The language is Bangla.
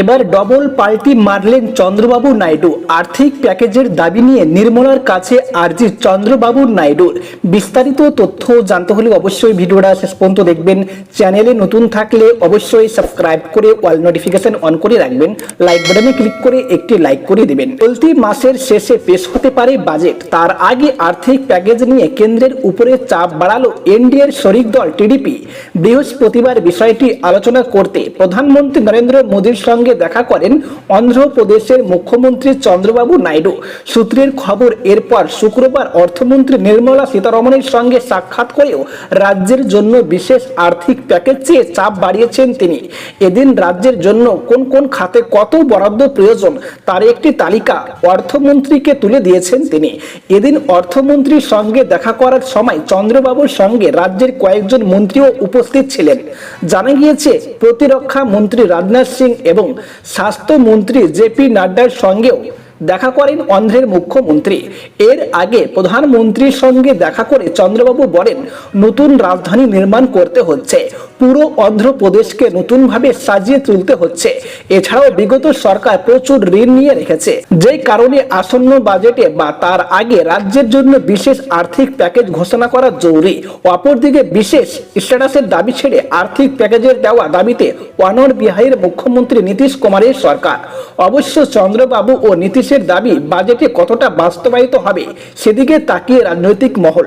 এবার ডবল পাল্টি মারলেন চন্দ্রবাবু নাইডু। আর্থিক প্যাকেজের দাবি নিয়ে নির্মলার কাছে আরজি চন্দ্রবাবু নাইডুর। বিস্তারিত তথ্য জানতে হলে অবশ্যই ভিডিওটা শেষ পর্যন্ত দেখবেন। চ্যানেলে নতুন থাকলে অবশ্যই সাবস্ক্রাইব করে অল নোটিফিকেশন অন করে রাখবেন। লাইক বাটনে ক্লিক করে একটি লাইক করে দিবেন। চলতি মাসের শেষে পেশ হতে পারে বাজেট। তার আগে আর্থিক প্যাকেজ নিয়ে কেন্দ্রের উপরে চাপ বাড়ালো এনডিএর শরিক দল টিডিপি। বৃহস্পতিবার বিষয়টি আলোচনা করতে প্রধানমন্ত্রী নরেন্দ্র মোদীর সঙ্গে দেখা করেন অন্ধ্রপ্রদেশের মুখ্যমন্ত্রী চন্দ্রবাবু নাইডু। সূত্রের খবর, এরপর শুক্রবার অর্থমন্ত্রী নির্মলা সীতারমণের সঙ্গে সাক্ষাৎ করেও রাজ্যের জন্য বিশেষ আর্থিক প্যাকেজ চেয়ে চাপ বাড়িয়েছেন তিনি। এদিন রাজ্যের জন্য কোন কোন খাতে কত বরাদ্দ প্রয়োজন তার একটি তালিকা অর্থমন্ত্রীকে তুলে দিয়েছেন তিনি। এদিন অর্থমন্ত্রীর সঙ্গে দেখা করার সময় চন্দ্রবাবুর সঙ্গে রাজ্যের কয়েকজন মন্ত্রীও উপস্থিত ছিলেন। জানা গিয়েছে, প্রতিরক্ষা মন্ত্রী রাজনাথ সিং এবং স্বাস্থ্যমন্ত্রী জেপি নাড্ডার সঙ্গেও দেখা করেন অন্ধ্রের মুখ্যমন্ত্রী। এর আগে প্রধানমন্ত্রীর সঙ্গে দেখা করে চন্দ্রবাবু বলেন, নতুন রাজধানী নির্মাণ করতে হচ্ছে। পুরো অন্ধ্রপ্রদেশকে নতুনভাবে সাজিয়ে তুলতে হচ্ছে। এছাড়াও বিগত সরকার প্রচুর ঋণ নিয়ে রেখেছে। যে কারণে আসন্ন বাজেটে বা তার আগে রাজ্যের জন্য বিশেষ আর্থিক প্যাকেজ ঘোষণা করা জরুরি। অপরদিকে বিশেষ স্ট্যাটাসের দাবি ছেড়ে আর্থিক প্যাকেজের দেওয়া দাবিতে ওয়ানর বিহারের মুখ্যমন্ত্রী নীতিশ কুমারের সরকার। অবশ্য চন্দ্রবাবু ও নীতিশের দাবি বাজেটে কতটা বাস্তবায়িত হবে, সেদিকে তাকিয়ে রাজনৈতিক মহল।